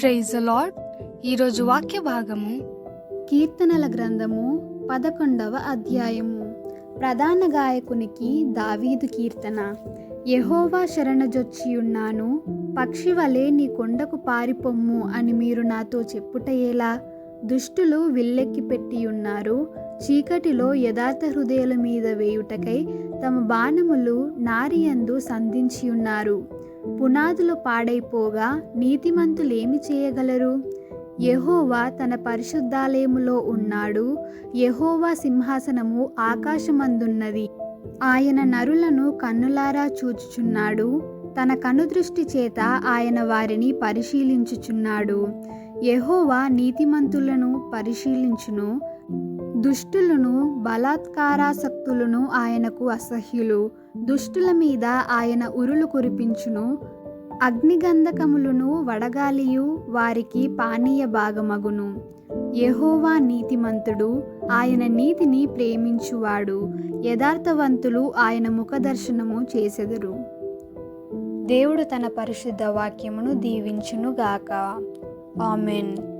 Praise lord ఈరోజు వాక్య భాగము కీర్తనల గ్రంథము పదకొండవ అధ్యాయము. ప్రధాన గాయకునికి దావీదు కీర్తన. యహోవా శరణజొచ్చియున్నాను పక్షి వలె నీ కొండకు పారిపొమ్ము అని మీరు నాతో చెప్పుటయేలా? దుష్టులు విల్లెక్కి పెట్టియున్నారు చీకటిలో యథార్థ హృదయాల మీద వేయుటకై తమ బాణములు నారియందు సంధించియున్నారు. పునాదులు పాడైపోగా నీతిమంతులేమి చేయగలరు? యహోవా తన పరిశుద్ధాలయములో ఉన్నాడు. యహోవా సింహాసనము ఆకాశమందున్నది. ఆయన నరులను కన్నులారా చూచుచున్నాడు. తన కనుదృష్టి చేత ఆయన వారిని పరిశీలించుచున్నాడు. యహోవా నీతిమంతులను పరిశీలించును. దుష్టులను బలాత్కారాసక్తులను ఆయనకు అసహ్యులు. దుష్టుల మీద ఆయన ఉరులు కురిపించును. అగ్నిగంధకములను వడగాలియు వారికి పానీయ భాగమగును. యహోవా నీతిమంతుడు ఆయన నీతిని ప్రేమించువాడు. యథార్థవంతులు ఆయన ముఖదర్శనము చేసెదరు. దేవుడు తన పరిశుద్ధ వాక్యమును దీవించునుగాక. ఆమెన్.